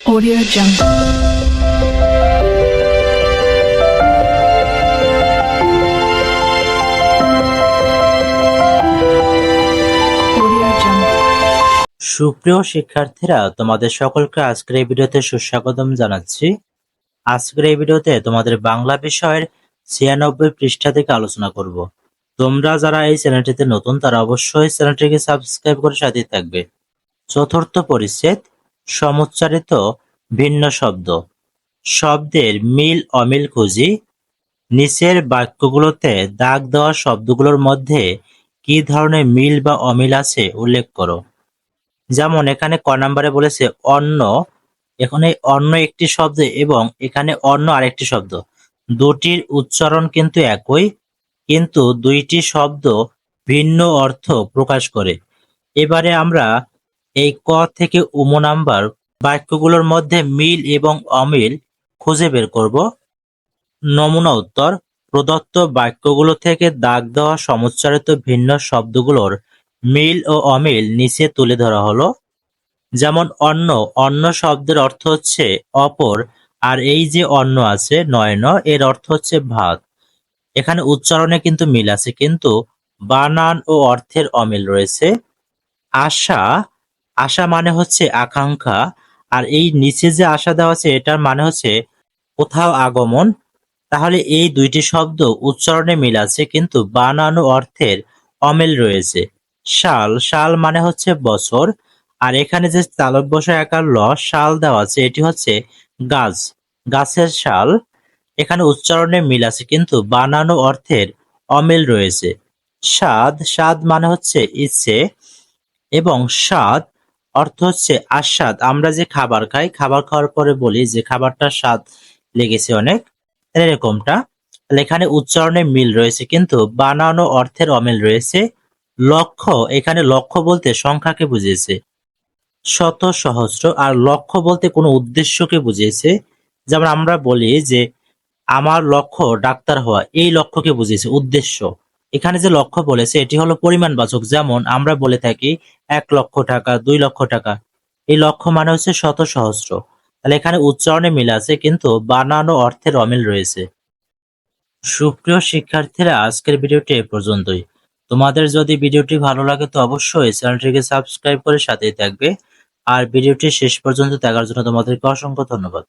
Audio Jungle. সুপ্রিয় শিক্ষার্থীরা, তোমাদের সকলকে আজকের এই ভিডিওতে সুস্বাগতম জানাচ্ছি। আজকের এই ভিডিওতে তোমাদের বাংলা বিষয়ের ছিয়ানব্বই পৃষ্ঠা থেকে আলোচনা করব। তোমরা যারা এই চ্যানেলটিতে নতুন, তারা অবশ্যই চ্যানেলটিকে সাবস্ক্রাইব করে সাথে থাকবে। চতুর্থ পরিচ্ছেদ সমুচ্চারিত ভিন্ন শব্দ। শব্দের মিল অমিল খুঁজি, নিচের বাক্যগুলোতে দাগ দেওয়া শব্দগুলোর মধ্যে কি ধরনের মিল বা অমিল আছে উল্লেখ করো। যেমন, এখানে ক নাম্বারে বলেছে অন্য, এখানে অন্য একটি শব্দ এবং এখানে অন্য আরেকটি শব্দ। দুটির উচ্চারণ কিন্তু একই, কিন্তু দুইটি শব্দ ভিন্ন অর্থ প্রকাশ করে। এবারে আমরা এই ক থেকে উম নাম্বার বাক্যগুলোর মধ্যে মিল এবং অমিল খুঁজে বের করব। নমুনা উত্তর, প্রদত্ত বাক্যগুলো থেকে দাগ দেওয়া সমুচ্চারিত ভিন্ন শব্দগুলোর মিল ও অমিল নিচে তুলে ধরা হলো। যেমন অন্য অন্য শব্দের অর্থ হচ্ছে অপর, আর এই যে অন্য আছে নয়ন এর অর্থ হচ্ছে ভাত এখানে উচ্চারণে কিন্তু মিল আছে, কিন্তু বানান ও অর্থের অমিল রয়েছে। আশা আশা মানে হচ্ছে আকাঙ্ক্ষা, আর এই নিচে যে আশা দেওয়া আছে, এটার মানে হচ্ছে কোথাও আগমন। তাহলে এই দুইটি শব্দ উচ্চারণে মিল আছে, কিন্তু বানানো অর্থের অমিল রয়েছে। শাল শাল মানে হচ্ছে বছর, আর এখানে যে চালক বসা একার ল, শাল দেওয়া আছে, এটি হচ্ছে গাছ, গাছের শাল। এখানে উচ্চারণে মিল আছে, কিন্তু বানানো অর্থের অমিল রয়েছে। স্বাদ স্বাদ মানে হচ্ছে ইচ্ছে, এবং স্বাদ অর্থ হচ্ছে আস্বাদ। আমরা যে খাবার খাই, খাবার খাওয়ার পরে বলি যে খাবারটা স্বাদ লেগেছে অনেক। এরকমটা। এখানে উচ্চারণে মিল রয়েছে কিন্তু বানানো অর্থের অমিল রয়েছে। লক্ষ্য, এখানে লক্ষ্য বলতে সংখ্যাকে বুঝিয়েছে। শত সহস্র আর লক্ষ্য বলতে কোনো উদ্দেশ্যকে বুঝিয়েছে। যেমন আমরা বলি যে, আমার লক্ষ্য ডাক্তার হওয়া, এই লক্ষ্যকে বুঝিয়েছে, উদ্দেশ্য। এখানে যে লক্ষ্য বলেছে, এটি হলো পরিমাণবাচক। যেমন আমরা বলে থাকি, এক লক্ষ টাকা, দুই লক্ষ টাকা। এই লক্ষ্য মানে হচ্ছে শত সহস্র তাহলে এখানে উচ্চারণে মিল আছে, কিন্তু বানানো অর্থের অমিল রয়েছে। সুপ্রিয় শিক্ষার্থীরা, আজকের ভিডিওটি এ পর্যন্তই। তোমাদের যদি ভিডিওটি ভালো লাগে, তো অবশ্যই চ্যানেলটিকে সাবস্ক্রাইব করে সাথেই থাকবে। আর ভিডিওটি শেষ পর্যন্ত দেখার জন্য তোমাদেরকে অসংখ্য ধন্যবাদ।